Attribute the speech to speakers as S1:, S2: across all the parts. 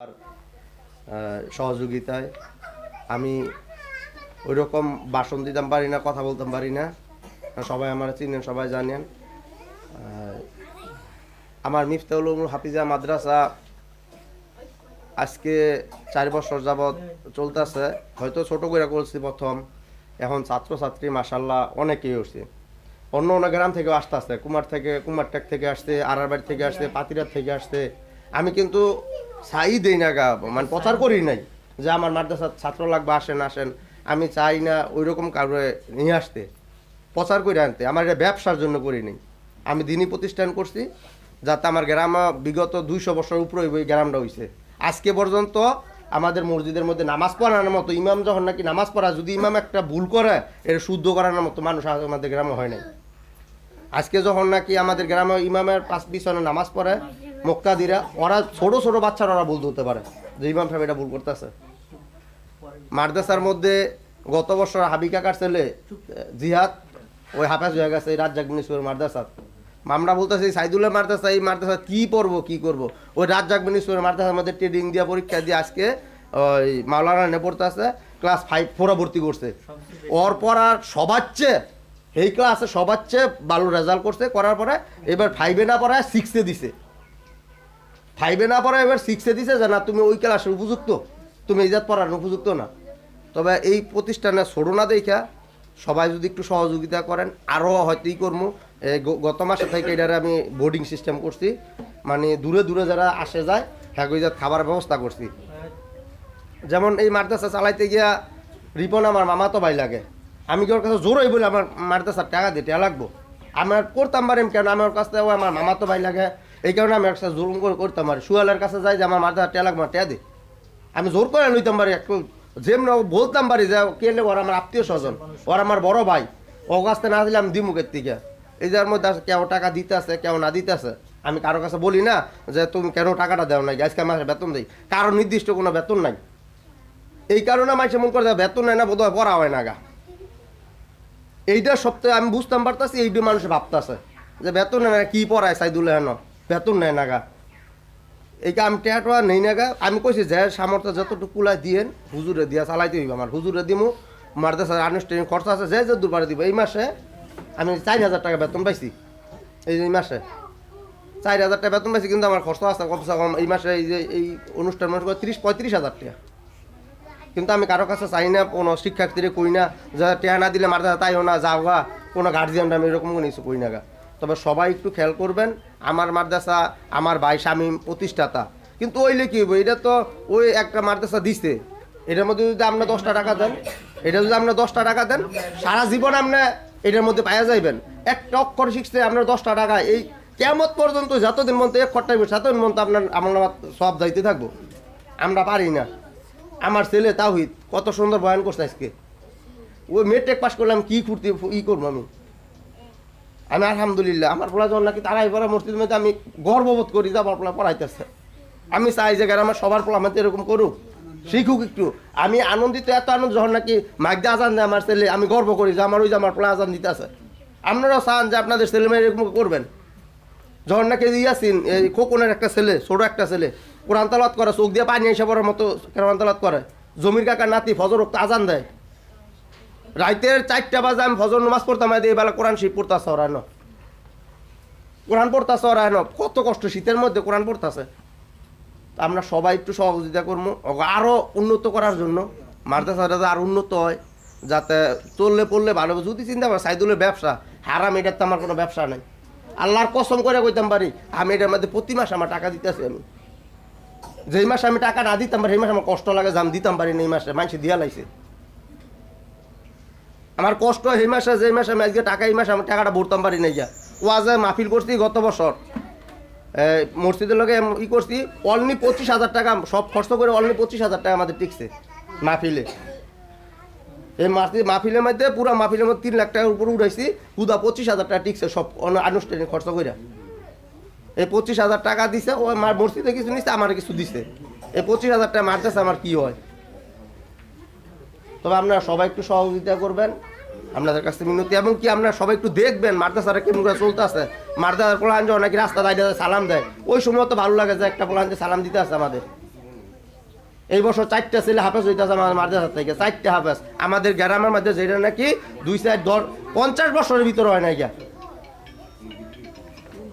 S1: আহ, সহযোগিতায় আমি ওই রকম বাসন দিতাম পারি না কথা বলতাম পারি না। সবাই আমার চিনেন সবাই জানেন। আমার মিফতাউল হাফিজা মাদ্রাসা আজকে চার বছর যাবৎ চলতেছে। হয়তো ছোট করে করছি প্রথম। এখন ছাত্রছাত্রী মাসাল্লাহ অনেকেই উঠছে অন্য অন্য গ্রাম থেকেও আসতে আসতে কুমার থেকে কুমারটেক থেকে আসছে আড়ারবাড়ি থেকে আসছে পাতিরার থেকে আসছে। আমি কিন্তু চাই দেই না গা মানে প্রচার করি নাই যে আমার মাদ্রাসার ছাত্র লাগবে আসেন আসেন। আমি চাই না ওই রকম কারণে নিয়ে আসতে প্রচার করে আনতে। আমার এটা ব্যবসার জন্য করি নাই। আমি দিনই প্রতিষ্ঠান করছি যাতে আমার গ্রাম বিগত দুইশো বছর উপরে ওই গ্রামটা হইছে। আজকে পর্যন্ত আমাদের মসজিদের মধ্যে নামাজ পড়ানোর মতো ইমাম যখন নাকি নামাজ পড়া যদি ইমাম একটা ভুল করে এটা শুদ্ধ করানোর মতো মানুষ আমাদের গ্রামে হয় নাই। আজকে যখন নাকি আমাদের গ্রামে ইমামের পাঁচ পিছনে নামাজ পড়ে মোক্তাদিরা, ওরা ছোট ছোট বাচ্চারা ওরা ভুল ধরতে পারে। যে ইমাম সাহেব এটা ভুল করতেছে। মাদ্রাসার মধ্যে গত বছর হাবি কাকার ছেলে, জিহাদ, ওই হাফেজ হয়ে গেছে, এই রাজ্জাক মিনিসপুর মাদ্রাসাত আমরা বলতেছি, সাইদুল্লাহ মাদ্রাসা, এই মাদ্রাসা কি পড়ব, কি করব? ওই রাজ্জাক মিনিসপুর মাদ্রাসার মধ্যে ট্রেডিং দিয়া পরীক্ষা দিয়ে আজকে ওই মাওলানা নে পড়তেছে, ক্লাস ফাইভ ফোরে ভর্তি করছে। ওর পড়ার সবার চেয়ে, এই ক্লাসে সবার চেয়ে ভালো রেজাল্ট করছে, করার পরে এবার ফাইভে না পড়ায় সিক্সে দিছে। ফাইভে না পড়ায় এবার সিক্সে দিছে যে, না, তুমি ওই ক্লাসের উপযুক্ত। তুমি এই জাত পড়ার উপযুক্ত না। তবে এই প্রতিষ্ঠানে ছোটো না দেখা, সবাই যদি একটু সহযোগিতা করেন আরও হয়তো এই গত মাসে থেকে এটার আমি বোর্ডিং সিস্টেম করছি। মানে দূরে দূরে যারা আসে যায় হ্যাঁ খাবার ব্যবস্থা করছি। যেমন এই মাদ্রাসা চালাইতে গিয়া রিপন আমার মামা তো ভাই লাগে। আমি কি ওর কাছে জোরই বলে আমার মাদ্রাসার টাকা দিতে লাগবো? আমার করতাম পারি কেন? আমার কাছ থেকে আমার মামা তো ভাই লাগে। এই কারণে আমি একটা জোর করে করতাম পারি সুয়ালের কাছে যাই যে আমার মাদ্রাসার টাকা লাগবে টাকা দে আমি জোর করে লইতাম পারি একটু যেমন বলতাম পারি যে কে ওরা আমার আত্মীয় স্বজন, ওরা আমার বড় ভাই, ও কাছ থেকে না দিলে আমি দিমুখের থেকে এই যার মধ্যে কেউ টাকা দিতে আছে কেউ না দিতে আছে আমি কারও কাছে বলি না যে তুমি কেন টাকাটা দেও নাই, আজকে মাসে বেতন দিই। কারও নির্দিষ্ট কোনো বেতন নাই। এই কারণে মানুষ মন করে বেতন নেয় না বোধ হয় পড়া হয় না গা। এইটা সপ্তাহে আমি বুঝতাম পারতাছি এইটা মানুষ ভাবতাছে। যে বেতন নেয় না, কি পড়ায় সাইদুল হেন বেতন নেয় না গা। এই কাম টেয়াটা নেই না গা। আমি কইছি, যে সামর্থ্য যতটুকু কুলাই দিয়েন, হুজুরে দিয়া চালাইতে হইব। আমার হুজুরে দিমু মাদ্রাসার আনুষ্ঠানিক খরচা আছে, যে যে দুবারে দিব। এই মাসে আমি চার হাজার টাকা বেতন পাইছি। এই এই মাসে চার হাজার টাকা বেতন পাইছি, কিন্তু আমার খরচ আছে কমসে কম এই মাসে এই যে এই অনুষ্ঠান মানুষ ত্রিশ, পঁয়ত্রিশ হাজার টাকা। কিন্তু আমি কারও কাছে চাই না, কোনো শিক্ষার্থীরে কই না, যে টেহা না দিলে মাদ্রাসা তাইও না, যাও গা, কোনো গার্জিয়ান আমি এরকম কোনো কিছু কই না গা। তবে সবাই একটু খেয়াল করবেন, আমার মাদ্রাসা, আমার ভাই স্বামী প্রতিষ্ঠাতা। কিন্তু ওইলে কি হইব? এটা তো ওই একটা মাদ্রাসা দিছে। এটার মধ্যে যদি আপনি দশটা টাকা দেন, এটা যদি আপনি দশটা টাকা দেন, সারা জীবন আপনি এটার মধ্যে পাওয়া যাইবেন। একটা অক্ষর শিখতে আপনার দশটা টাকা। এই কেমন পর্যন্ত যতদিন মতো এক খরটাইব ততদিন মতো আপনার আমার সব যাইতে থাকব। আমরা পারি না। আমার ছেলে তাহিদ কত সুন্দর বয়ান করছে আজকে। ওই মেট্রিক পাস করলাম, কি ফুর্তি, ই করব আমি? আমি আলহামদুলিল্লাহ, আমার পড়া যখন নাকি তারাই পড়া মসজিদ মধ্যে, আমি গর্ববোধ করি যে আমার পড়া পড়াইতেছে। আমি চাই যে আমার সবার পড়া আমাদের এরকম করুক, শিখুক একটু। আমি আনন্দিত, এত আনন্দ যখন নাকি মাইকদা আজান দেয় আমার ছেলে, আমি গর্ব করি যে আমার ওই যে আমার পড়া আজান দিতে আছে আপনারাও চান যে আপনাদের ছেলে মেয়ে এরকম করবেন। যখন নাকি ইয়াসিন, এই খোকনের একটা ছেলে, ছোট একটা ছেলে, কোরআন তালাত করে, চোখ দিয়ে পানি এসে পড়ার মতো কোরআন তালাত করে, জমির কাকার নাতি ফজর আজান দেয়। রাইতের চারটা বাজে আমি ফজর নামাজ পড়তাম, এই বেলা কোরআন শীত পড়তাছে ওরা ন কোরআন পড়তাছে ওরা ন কত কষ্ট, শীতের মধ্যে কোরআন পড়তাছে। আমরা সবাই একটু সহযোগিতা করব আরও উন্নত করার জন্য মাদ্রাসাটা আরও উন্নত হয়, যাতে চললে পড়লে ভালো। যদি চিন্তা করেন, সাইদুলের ব্যবসা, হারাম, এটার তো আমার কোনো ব্যবসা নাই। আল্লাহর কসম করে কইতাম পারি, আমি এটার মধ্যে প্রতি মাসে আমার টাকা দিতেছি আমি। যেই মাসে আমি টাকা না দিতাম পারি, সেই মাসে আমার কষ্ট লাগে আমি দিতাম পারি না এই মাসে মানুষ দিয়া লাইছে। আমার কষ্ট এই মাসে যে মাসে আমি আজকে টাকা, এই মাসে আমার টাকাটা ভরতাম পারি না গিয়া ওয়াজে মাহফিল করছি গত বছর। মসজিদের লগে ই করছি অনলি পঁচিশ হাজার টাকা, সব খরচ করে অনলি পঁচিশ হাজার টাকা আমাদের টিকছে মাহফিলে। এই মাসি মাহফিলের মধ্যে পুরো মাহফিলের মধ্যে তিন লাখ টাকার উপরে উঠাইছি পুদা পঁচিশ হাজার টাকা টিকছে সব আনুষ্ঠানিক খরচ করে এই পঁচিশ হাজার টাকা দিছে, ও মসজিদে কিছু নিচ্ছে আমার কিছু দিছে। এই পঁচিশ হাজার টাকা মারতেছে, আমার কি হয়? তবে আপনারা সবাই একটু সহযোগিতা করবেন, আপনাদের কাছে মিনতি। এবং কি আপনারা সবাই একটু দেখবেন মাদ্রাসারা কেমন করে চলতে আছে। মাদ্রাসার পোলাহান যে নাকি রাস্তা দাঁড়িয়ে সালাম দেয়, ওই সময় তো ভালো লাগে যে একটা পোলাহান যে সালাম দিতে আছে আমাদের। এই বছর চারটা ছেলে হাফেজ হইতেছে আমার মাদ্রাসা থেকে, চারটা হাফেজ। আমাদের গ্রামের মধ্যে যেটা নাকি দুই চার দশ, পঞ্চাশ বছরের ভিতরে হয় না গিয়া।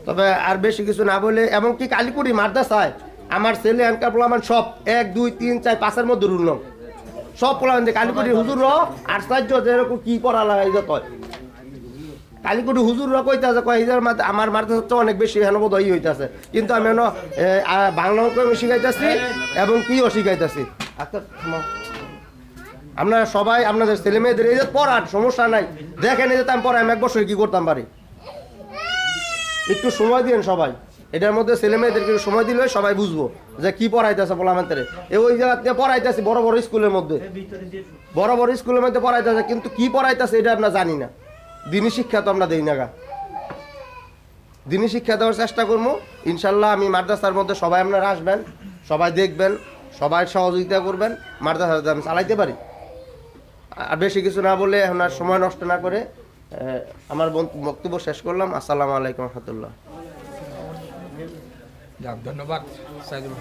S1: তবে আর বেশি কিছু না বলে, এমনকি কালীপুরি মাদ্রাসায় আমার ছেলে, এনকার পোলামান সব এক, দুই, তিন, চার, পাঁচের মধ্যে রুল সব যে কালীপুরি হুজুর আশ্চর্য যেরকম কি পড়া লাগে যত কালীকুটি হুজুররা কইতাছে কয় ইজার মাঝে আমার মাদ্রাসা তো অনেক বেশি হেন বোধ হইতাছে। কিন্তু আমি শিখাইতেছি এবং কিও শিখাইতেছি। আচ্ছা। আপনারা সবাই আপনাদের ছেলে মেয়েদের এই যে পড়ার সমস্যা নাই। দেখেন এই যে আমি পড়াই আমি এক বছর কি করতাম পারি একটু সময় দিন সবাই। এটার মধ্যে ছেলে মেয়েদেরকে সময় দিলে সবাই বুঝব যে কি পড়াইতেছে আমাদের এ ওই জায়গাতে পড়াইতেছি বড় বড় স্কুলের মধ্যে। বড় বড় স্কুলের মধ্যে পড়াইতেছে, কিন্তু কি পড়াইতেছে এটা আমরা জানি না। দিনী শিক্ষা তো আমরা দেই না গা। দিনী শিক্ষা দেওয়ার চেষ্টা করব। ইনশাল্লাহ আমি মাদ্রাসার মধ্যে সবাই আপনারা আসবেন, সবাই দেখবেন, সবাই সহযোগিতা করবেন মাদ্রাসা আমি চালাইতে পারি। আর বেশি কিছু না বলে আপনার সময় নষ্ট না করে আমার বক্ত- বক্তব্য শেষ করলাম। আসসালামু আলাইকুম রহমতুল্লাহ।
S2: যাক ধন্যবাদ সাইদুল